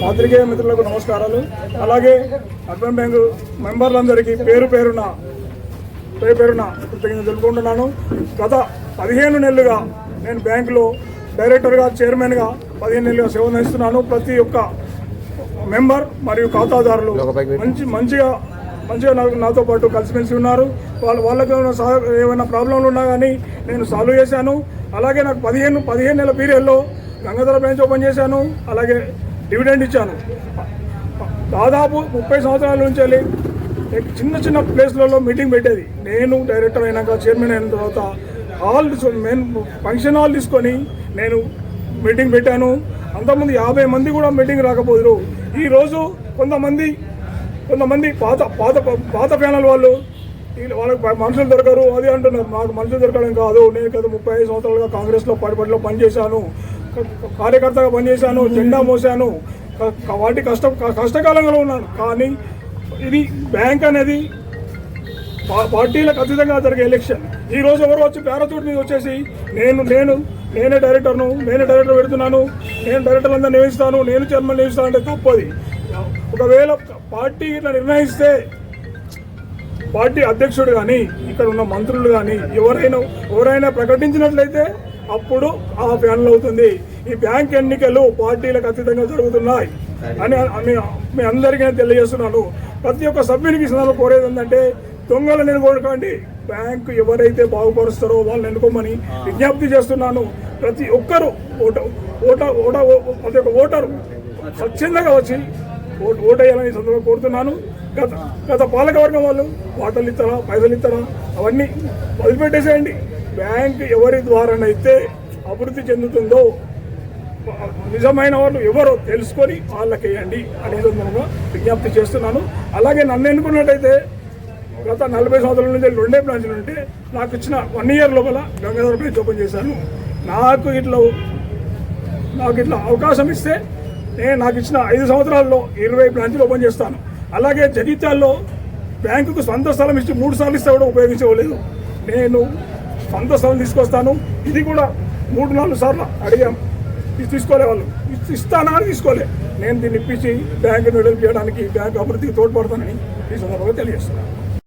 పాత్రికేయ మిత్రులకు నమస్కారాలు. అలాగే అర్బన్ బ్యాంకు మెంబర్లందరికీ పేరు పేరున పేరున కృతజ్ఞతలు తెలుపుకుంటున్నాను. గత పదిహేను నెలలుగా నేను బ్యాంకులో డైరెక్టర్గా చైర్మన్గా పదిహేను నెలలుగా సేవ అందిస్తున్నాను. ప్రతి ఒక్క మెంబర్ మరియు ఖాతాదారులు మంచి మంచిగా మంచిగా నాకు నాతో పాటు కలిసిమెలిసి ఉన్నారు. వాళ్ళు వాళ్ళకి ఏమైనా సహ- ఏమైనా ప్రాబ్లంలు ఉన్నా కానీ నేను సాల్వ్ చేశాను. అలాగే నాకు పదిహేను పదిహేను నెలల పీరియడ్లో గంగాధర బ్రాంచ్ ఓపెన్ చేశాను. అలాగే డివిడెండ్ ఇచ్చాను. దాదాపు ముప్పై సంవత్సరాల నుంచి వెళ్ళి చిన్న చిన్న ప్లేస్లలో మీటింగ్ పెట్టేది. నేను డైరెక్టర్ అయినాక చైర్మన్ అయిన తర్వాత హాల్ మెయిన్ ఫంక్షన్ హాల్ తీసుకొని నేను మీటింగ్ పెట్టాను. అంతకుముందు యాభై మంది కూడా మీటింగ్ రాకపోదురు. ఈరోజు కొంతమంది కొంతమంది పాత పాత పాత ప్యానల్ వాళ్ళు వీళ్ళు- వాళ్ళకి మనుషులు దొరకరు. అది అంటున్నారు. నాకు మనుషులు దొరకడం కాదు. నేను గత ముప్పై ఐదు సంవత్సరాలుగా కాంగ్రెస్లో పడిపడిలో పనిచేశాను. కార్యకర్తగా పనిచేశాను. జెండా మోసాను వాటి కష్ట కష్టకాలంలో ఉన్నాను. కానీ ఇది బ్యాంక్ అనేది పార్టీలకు అతీతంగా జరిగే ఎలక్షన్. ఈ రోజు ఎవరు వచ్చి పారాచూట్ మీద వచ్చేసి నేను నేను నేనే డైరెక్టర్ను నేనే డైరెక్టర్ పెడుతున్నాను నేను డైరెక్టర్ అందరూ నియమిస్తాను నేను చైర్మన్ నియమిస్తాను అంటే తప్పది. ఒకవేళ పార్టీ ఇట్లా నిర్ణయిస్తే పార్టీ అధ్యక్షుడు కానీ ఇక్కడ ఉన్న మంత్రులు కానీ ఎవరైనా ఎవరైనా ప్రకటించినట్లయితే అప్పుడు ఆ ప్యానల్ అవుతుంది. ఈ బ్యాంక్ ఎన్నికలు పార్టీలకు అతీతంగా జరుగుతున్నాయి అని మీ అందరికీ తెలియజేస్తున్నాను. ప్రతి ఒక్క సభ్యునికి ఈ సందర్భంగా కోరేది ఏంటంటే దొంగలను ఎన్నుకోకండి బ్యాంకు ఎవరైతే బాగుపరుస్తారో వాళ్ళని ఎన్నుకోమని విజ్ఞప్తి చేస్తున్నాను. ప్రతి ఒక్కరూ ఓట ఓట ఓట ప్రతి ఒక్క ఓటరు స్వచ్ఛందంగా వచ్చి ఓటు ఓటేయాలని సందర్భంగా కోరుతున్నాను. గత గత పాలకవర్గం వాళ్ళు వాటలు ఇస్తారా పైసలు ఇస్తారా అవన్నీ వదిలిపెట్టేసేయండి. బ్యాంక్ ఎవరి ద్వారానైతే అభివృద్ధి చెందుతుందో నిజమైన వాళ్ళు ఎవరో తెలుసుకొని వాళ్ళకేయండి అనే సందర్భంగా విజ్ఞప్తి చేస్తున్నాను. అలాగే నన్ను ఎన్నుకున్నట్టయితే గత నలభై సంవత్సరాల నుంచి రెండే బ్రాంచ్లు ఉంటే నాకు ఇచ్చిన వన్ ఇయర్ లోపల గంగాధర బ్రాంచ్ ఓపెన్ చేశాను నాకు ఇట్లా నాకు ఇట్లా అవకాశం ఇస్తే నేను నాకు ఇచ్చిన ఐదు సంవత్సరాల్లో ఇరవై బ్రాంచ్లు ఓపెన్ చేస్తాను. అలాగే జగిత్యాల్లో బ్యాంకుకు సొంత స్థలం ఇచ్చి మూడు సార్లు ఇస్తే కూడా ఉపయోగించలేదు. నేను సొంత స్థలం తీసుకొస్తాను. ఇది కూడా మూడు నాలుగు సార్లు అడిగాం. తీసుకోలే వాళ్ళు. ఇస్- ఇస్తానా అని తీసుకోలే. నేను దీన్ని ఇప్పించి బ్యాంకు డెవలప్ చేయడానికి బ్యాంకు అభివృద్ధికి తోడ్పడతానని ఈ సందర్భంగా తెలియజేస్తున్నాను.